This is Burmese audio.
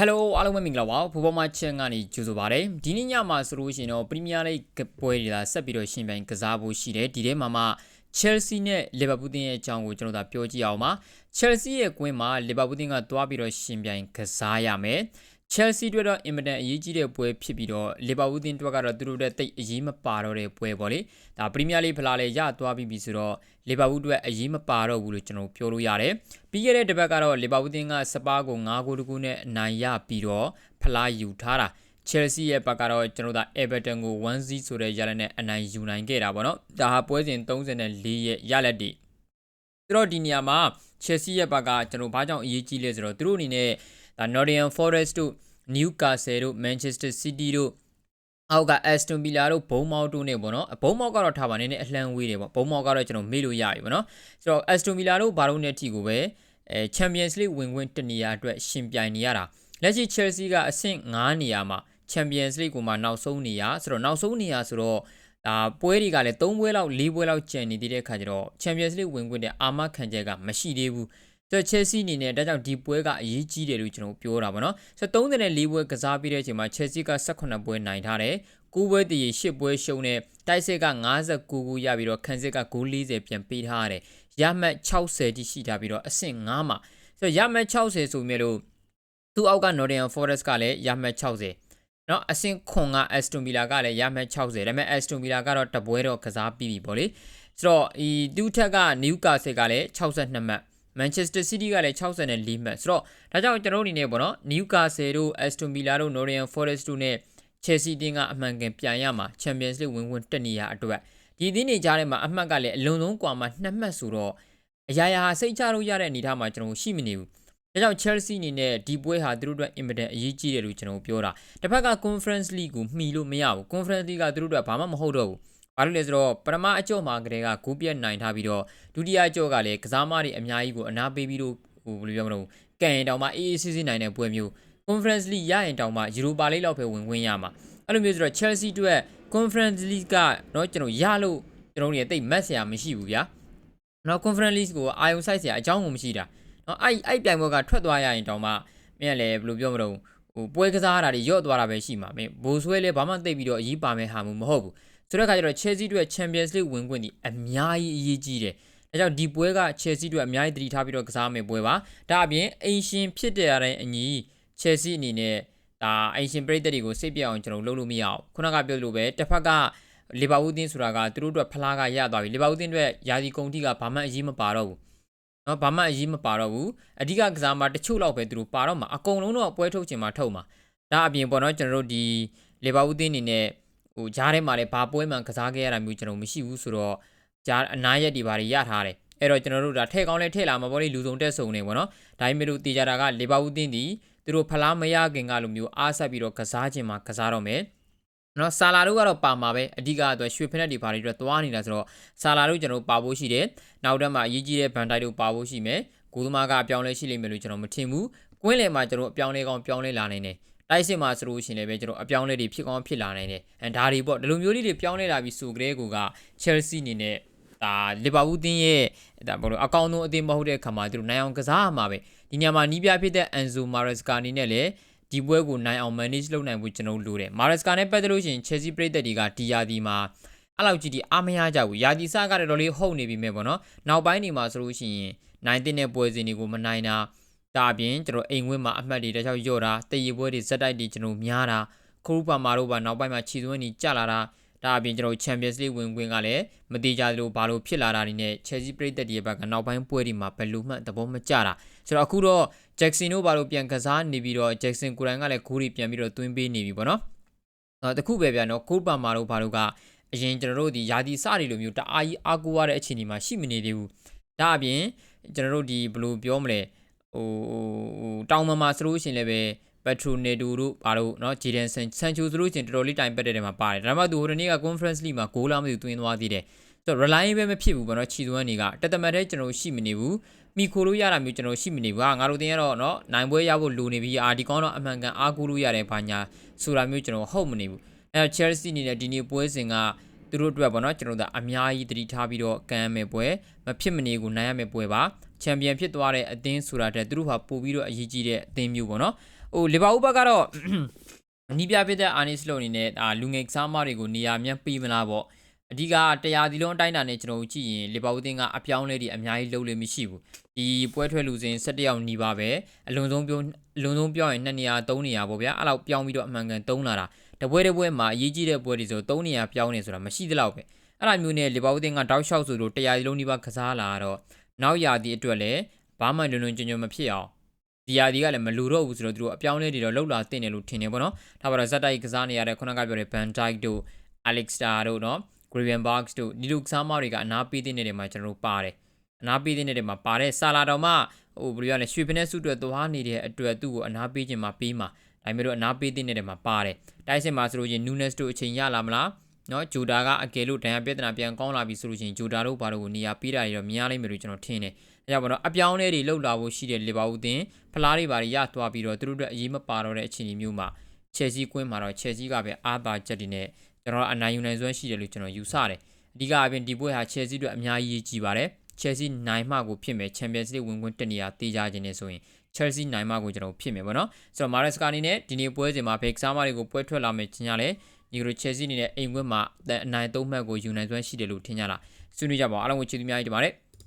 Hello အားလုံးပဲမင်္ဂလာပါဘူပေါ်မချန်ကနေကြိုဆိုပါရစေဒီနေ့ညမှာဆိုလို့ရှိရင်တော့ Premier League ပွဲတွေလာဆက်ပြီးတော့ရှင်ပြိုင်ကစားဖို့ရှိတယ်ဒီထဲမှာမှ Chelsea နဲ့ Liverpool တင်းရဲ့အကြောင်းကိုကျွန်တော်တို့ပြောကြည့်အောင်ပါ Chelsea ရဲ့ကွင်းမှာ Liverpool တင်းကတွားပြီးတော့ရှင်ပြိုင်ကစားရမယ် Chelsea အတွက်တော့အင်မတန်အရေးကြီးတဲ့ပွဲဖြစ်ပြီးတော့ Liverpool တင်းအတွက်ကတော့သူတို့တဲ့တိတ်အရေးမပါတော့တဲ့ပွဲပေါ့လေဒါ Premier League ဖလားလေရသွားပြီးပြီဆိုတော့ Liverpool အတွက်အရေးမပါတော့ဘူးလို့ကျွန်တော်ပြောလို့ရတယ်ပြီးခဲ့တဲ့တစ်ပတ်ကတော့ Liverpool တင်းကစပါးကို9ဂိုးတကူနဲ့အနိုင်ရပြီးတော့ဖလားယူထားတာ Chelsea ရဲ့ဘက်ကတော့ကျွန်တော်တို့ Everton ကို1-0ဆိုတဲ့ရလဒ်နဲ့အနိုင်ယူနိုင်ခဲ့တာပေါ့နော်ဒါဟာပွဲစဉ်34ရဲ့ရလဒ်တွေသူတို့ဒီနေရာမှာ Chelsea ရဲ့ဘက်ကကျွန်တော်ဘာကြောင့်အရေးကြီးလဲဆိုတော့သူတို့အနေနဲ့ဒါ Nottingham Forest တို့ Newcastle တို့ Manchester City တို့အောက်က Aston Villa တို့ဘုံမောက်တို့နေပေါ့နော်ဘုံမောက်ကတော့ထားပါနေနဲ့အလှမ်းဝေးတယ်ပေါ့ဘုံမောက်ကတော့ကျွန်တော်မေ့လို့ရပြီပေါ့နော်ဆိုတော့ Aston Villa တို့ဘာလို့နဲ့အထိကိုပဲအဲ Champions League ဝင်ခွင့်တနေရာအတွက်ရှင်ပြိုင်နေရတာလက်ရှိ Chelsea ကအဆင့်9နေရာမှာ Champions League ကိုမှနောက်ဆုံးနေရာဆိုတော့နောက်ဆုံးနေရာဆိုတော့ဒါပွဲတွေကလည်း3ပွဲလောက်4ပွဲလောက်ကျန်နေသေးတဲ့ခါကျတော့ Champions League ဝင်ခွင့်တဲ့အာမခံချက်ကမရှိသေးဘူး ကျွန်တော် Chelsea အနေနဲ့ဒါကြောင့်ဒီပွဲကအရေးကြီးတယ်လို့ကျွန်တော်ပြောတာပါနော်ဆိုတော့34ပွဲကစားပြီးတဲ့အချိန်မှာ Chelsea က18ပွဲနိုင်ထားတယ်9ပွဲတည်8ပွဲရှုံးတဲ့တိုက်စစ်က59ခုရပြီးတော့ခန်းစစ်က940ပြန်ပေးထားရတယ်ရမှတ်60တိရှိထားပြီးတော့အဆင့်9မှာဆိုတော့ရမှတ်60ဆိုမြဲလို့သူ့အောက်က Nottingham Forest ကလည်းရမှတ်60နော်အဆင့်ခွန်က Aston Villa ကလည်းရမှတ်60ဒါပေမဲ့ Aston Villa ကတော့တပွဲတော့ကစားပြီးပြီပေါ့လေဆိုတော့ဒီသူ့ထက်က Newcastle ကလည်း62မှတ် Manchester City ကလည်း64မှတ်ဆိုတော့ဒါကြောင့်ကျွန်တော်အနေနဲ့ပေါ့နော် Newcastle တို့ Aston Villa တို့ Nottingham Forest တို့နဲ့ Chelsea တင်းကအမှန်ကန်ပြန်ရမှာ Champions League ဝင်ဝင်တက်နေရအတွက်ဒီသင်းတွေကြားထဲမှာအမှတ်ကလည်းအလွန်ဆုံးကွာမှနှစ်မှတ်ဆိုတော့အရာရာဟာစိတ်ချလို့ရတဲ့အနေအထားမှာကျွန်တော်ရှိမနေဘူး။ဒါကြောင့် Chelsea အနေနဲ့ဒီပွဲဟာသူတို့အတွက် important အရေးကြီးတယ်လို့ကျွန်တော်ပြောတာ။တစ်ဖက်က Conference League ကိုမှီလို့မရဘူး။ Conference League ကသူတို့အတွက်ဘာမှမဟုတ်တော့ဘူး။ ဘာလို့လဲဆိုတော့ပထမအကြော့မှာကတည်းကဂိုးပြတ်နိုင်ထားပြီးတော့ဒုတိယအကြော့ကလည်းကစားမတွေအများကြီးကိုအနာပေးပြီးတော့ဟိုဘယ်လိုပြောမလို့ကန်ရင်တောင်မှအေးအေးဆေးဆေးနိုင်တဲ့ပွဲမျိုး Conference League ရရင်တောင်မှ Europa League လောက်ပဲဝင်ခွင့်ရမှာအဲ့လိုမျိုးဆိုတော့ Chelsea အတွက် Conference League ကเนาะကျွန်တော်ရလို့ကျွန်တော်တို့ရဲ့တိတ်မက်ဆရာမရှိဘူးဗျာเนาะ Conference League ကိုအာယုံဆိုင်ဆရာအကြောင်းကိုမရှိတာเนาะအဲ့အဲ့ပြိုင်ပွဲကထွက်သွားရရင်တောင်မှမင်းကလည်းဘယ်လိုပြောမလို့ဟိုပွဲကစားရတာတွေရော့သွားတာပဲရှိမှာမင်းဘိုးဆွဲလဲဘာမှသိပြီးတော့အရေးပါမယ်ဟာမှုမဟုတ်ဘူး ဆိုတဲ့အခါကျတော့ Chelsea အတွက် Champions League ဝင်ခွင့်ဒီအများကြီးအရေးကြီးတယ်။ဒါကြောင့်ဒီပွဲက Chelsea အတွက်အများကြီးတတိထားပြီးတော့ကစားမယ်ပွဲပါ။ဒါအပြင်အိမ်ရှင်ဖြစ်တဲ့အတိုင်းအညီ Chelsea အနေနဲ့ဒါအိမ်ရှင်ပရိသတ်တွေကိုစိတ်ပြအောင်ကျွန်တော်လုပ်လို့မရအောင်။ခုနကပြောလို့ပဲတစ်ဖက်ကလီဗာပူးတင်းဆိုတာကသူတို့အတွက်ဖလားကရသွားပြီ။လီဗာပူးတင်းအတွက်ယာစီကုန်တီကဘာမှအရေးမပါတော့ဘူး။နော်ဘာမှအရေးမပါတော့ဘူး။အဓိကကစားမှာတချို့လောက်ပဲသူတို့ပါတော့မှာအကုန်လုံးတော့ပွဲထုတ်ချင်မှာထုတ်မှာ။ဒါအပြင်ပေါ့နော်ကျွန်တော်တို့ဒီလီဗာပူးတင်းအနေနဲ့ ဟိုဂျားထဲမှာလည်းဘာပွဲမှကစားခဲ့ရတာမျိုးကျွန်တော်မရှိဘူးဆိုတော့ဂျားအနားရက်တွေဘာတွေရထားတယ်အဲ့တော့ကျွန်တော်တို့ဒါထဲကောင်းလဲထဲလာမှာပေါ့လေလူစုံတက်စုံနေပေါ့နော်ဒါပေမဲ့လို့တေချာတာကလေဘာဦးတင်းတီသူတို့ဖလားမရခင်ကလိုမျိုးအားဆက်ပြီးတော့ကစားခြင်းမှာကစားတော့မယ်နော်ဆာလာတို့ကတော့ပါမှာပဲအဓိကအတွက်ရွှေဖက်နက်တွေဘာတွေအတွက်သွားနေတာဆိုတော့ဆာလာတို့ကျွန်တော်ပါဖို့ရှိတယ်နောက်တက်မှာအရေးကြီးတဲ့ဘန်တိုက်တို့ပါဖို့ရှိမယ်ကိုသမားကအပြောင်းလဲရှိလိမ့်မယ်လို့ကျွန်တော်မထင်ဘူးကွင်းလယ်မှာကျွန်တော်အပြောင်းလဲကောင်းပြောင်းလဲလာနိုင်တယ် တိုက်စစ်မှာဆိုလို့ရှိရင်လည်းပဲကျွန်တော်အပြောင်းလဲတွေဖြစ်ကောင်းဖြစ်လာနိုင်တယ်အဲဒါတွေပေါ့ဒီလိုမျိုးလေးတွေပြောင်းလဲလာပြီးဆိုကြတဲ့ကူက Chelsea အနေနဲ့ဒါလီဗာပူးတင်းရဲ့ဒါဘာလို့အကောင့်ဆုံးအသင်းမဟုတ်တဲ့ခါမှာသူတို့နိုင်အောင်ကစားရမှာပဲဒီညမှာနီးပြဖြစ်တဲ့ Enzo Maresca အနေနဲ့လည်းဒီပွဲကိုနိုင်အောင် manage လုပ်နိုင်ဖို့ကျွန်တော်လိုတယ် Maresca နဲ့ပတ်သက်လို့ရှိရင် Chelsea ပြည်သက်တွေကဒီယာဒီမှာအဲ့လောက်ကြီးဒီအားမရကြဘူးယာဒီစကတော်တော်လေးဟုတ်နေပြီမဲ့ပေါ့နော်နောက်ပိုင်းနေမှာဆိုလို့ရှိရင်နိုင်တဲ့ပွဲစဉ်တွေကိုမနိုင်တာ ဒါအပြင်ကျွန်တော်အိမ်ဝင်းမှာအမှတ်တွေတခြားရော့တာတည်ရပွဲတွေဇက်တိုက်တွေကျွန်တော်များတာခရူပါမာတို့ပါနောက်ပိုင်းမှာခြေသွင်းနေကြလာတာဒါအပြင်ကျွန်တော် Champions League ဝင်ခွင့်ကလည်းမတိကြလို့ဘာလို့ဖြစ်လာတာတွေနဲ့ Chelsea ပြည်သက်တွေဘက်ကနောက်ပိုင်းပွဲတွေမှာဘယ်လိုမှသဘောမကျတာဆိုတော့အခုတော့ Jackson တို့ဘာလို့ပြန်ကစားနေပြီးတော့ Jackson ကိုယ်တိုင်ကလည်းဂိုးတွေပြန်ပြီးတော့သွင်းပေးနေပြီပေါ့နော်အဲတခုပဲဗျာနော်ကိုပါမာတို့ဘာလို့ကအရင်ကျွန်တော်တို့ဒီယာဒီစတွေလိုမျိုးတအားကြီးအားကိုးရတဲ့အခြေအနေမှာရှိမနေသေးဘူးဒါအပြင်ကျွန်တော်တို့ဒီဘယ်လိုပြောမလဲ ဟိုတောင်မမှာဆိုလို့ရှိရင်လည်းပဲပက်ထရိုနေတူတို့ဘာလို့เนาะဂျီဒန်ဆန်ဆန်ချိုဆိုလို့ရှိရင်တော်တော်လေးတိုင်ပတ်တဲ့နေမှာပါတယ်ဒါမှမဟုတ်သူဟိုတနေ့က conference league မှာဂိုးလာမသိသွင်းသွားသေးတယ်ဆိုတော့ relying ပဲမဖြစ်ဘူးပေါ့နော်ခြီသွမ်းတွေကတက်တမတ်တဲ့ကျွန်တော်ရှိမနေဘူးမိခိုလို့ရတာမျိုးကျွန်တော်ရှိမနေဘူးဟာငါတို့တင်ရတော့เนาะနိုင်ပွဲရဖို့လိုနေပြီအာဒီကောင်းတော့အမှန်ကန်အားကိုးလို့ရတယ်ဘာညာဆိုတာမျိုးကျွန်တော်ဟုတ်မနေဘူးအဲ Chelsea အနေနဲ့ဒီနေ့ပွဲစဉ်ကသူတို့အတွက်ပေါ့နော်ကျွန်တော်တို့အများကြီးတတိထားပြီးတော့ကမ်းမယ်ပွဲမဖြစ်မနေကိုနိုင်ရမယ်ပွဲပါ ချန်ပီယံဖြစ်သွားတဲ့အသင်းဆိုတာတဲ့သူတို့ဟာပို့ပြီးတော့အရေးကြီးတဲ့အသင်းမျိုးပေါ့နော်ဟိုလီဗာပူးဘက်ကတော့နီးပြဖြစ်တဲ့အာနီစလိုအနေနဲ့ဒါလူငယ်ကစားမတွေကိုနေရာမြတ်ပေးမလားပေါ့အဓိကတရားဒီလုံးအတိုင်းအတာနဲ့ကျွန်တော်တို့ကြည့်ရင်လီဗာပူးတင်းကအပြောင်းလဲတွေအများကြီးလုပ်လို့မရှိဘူးဒီပွဲထွက်လူစဉ်17ယောက်နီးပါပဲအလွန်ဆုံးပြောအလွန်ဆုံးပြောရင်2နေရာ3နေရာပေါ့ဗျာအဲ့လောက်ပြောင်းပြီးတော့အမှန်ကန်3လာတာတပွဲတစ်ပွဲမှာအရေးကြီးတဲ့ပွဲတွေဆို3နေရာပြောင်းနေဆိုတာမရှိသလောက်ပဲအဲ့လိုမျိုးနဲ့လီဗာပူးတင်းကတောက်လျှောက်ဆိုလို့တရားဒီလုံးနီးပါကစားလာတော့ နောက်ရာသီအတွက်လည်းဘာမှလွန်လွန်ကျွံကျွံမဖြစ်အောင်ဒီယာဒီကလည်းမလူတော့ဘူးဆိုတော့သူတို့အပြောင်းလဲတွေတော့လှုပ်လာတင်တယ်လို့ထင်နေပေါ့နော်။ဒါပါတော့ဇက်တိုက်ကစားနေရတဲ့ခုနကပြောတဲ့ Van Dijk တို့ Alex Star တို့နော် Gravenberch တို့ဒီလိုကစားမတွေကအနာပေးတဲ့နေတယ်မှာကျွန်တော်တို့ပါတယ်။အနာပေးတဲ့နေတယ်မှာပါတဲ့ဆာလာတော်မှဟိုဘယ်လိုရလဲရွှေဖနဲ့စုတွေသွားနေတဲ့အတွက်သူ့ကိုအနာပေးခြင်းမှာပေးမှာဒါပေမဲ့တော့အနာပေးတဲ့နေတယ်မှာပါတယ်။တိုက်စစ်မှာဆိုလို့ချင်း Nunes တို့အချိန်ရလာမလား။ နော်ဂျိုဒါကအကယ်လို့ဒဏ်ရာပြဿနာပြန်ကောင်းလာပြီဆိုလို့ချင်းဂျိုဒါတို့ဘာလို့ကိုနေရာပေးတာတွေတော့မြင်ရလိမ့်မယ်လို့ကျွန်တော်ထင်တယ်။အဲကြောင့်ဘာလို့အပြောင်းလဲတွေလှုပ်လာဖို့ရှိတဲ့လီဗာပူးတင်ဖလားတွေဘာတွေရသွားပြီးတော့သူတို့အတွက်အရေးမပါတော့တဲ့အခြေအနေမျိုးမှာချယ်ဆီကွင်းမှာတော့ချယ်ဆီကပဲအားပါချက်တွေနဲ့ကျွန်တော်အနိုင်ယူနိုင်စွမ်းရှိတယ်လို့ကျွန်တော်ယူဆတယ်။အဓိကအပြင်ဒီပွဲဟာချယ်ဆီအတွက်အများကြီးကြီးပါတယ်။ချယ်ဆီနိုင်မှကိုဖြစ်မယ်ချန်ပီယံစ်လိဝင်ခွင့်တက်နေရတေးကြခြင်းနဲ့ဆိုရင်ချယ်ဆီနိုင်မှကိုကျွန်တော်ဖြစ်မယ်ပေါ့နော်။ဆိုတော့မာရက်စကာအနေနဲ့ဒီနေ့ပွဲစဉ်မှာဖေကစားမတွေကိုပွဲထွက်လာမယ်ချင်းရလဲ ဒီလိုချယ်ဆီအနေနဲ့အိမ်ခွင့်မှာအနိုင်သုံးမှတ်ကိုယူနိုင်စွမ်းရှိတယ်လို့ထင်ကြတာ။ဆွေးနွေးကြပါအောင်အားလုံးကိုချစ်သူများကြီးတင်ပါတယ်။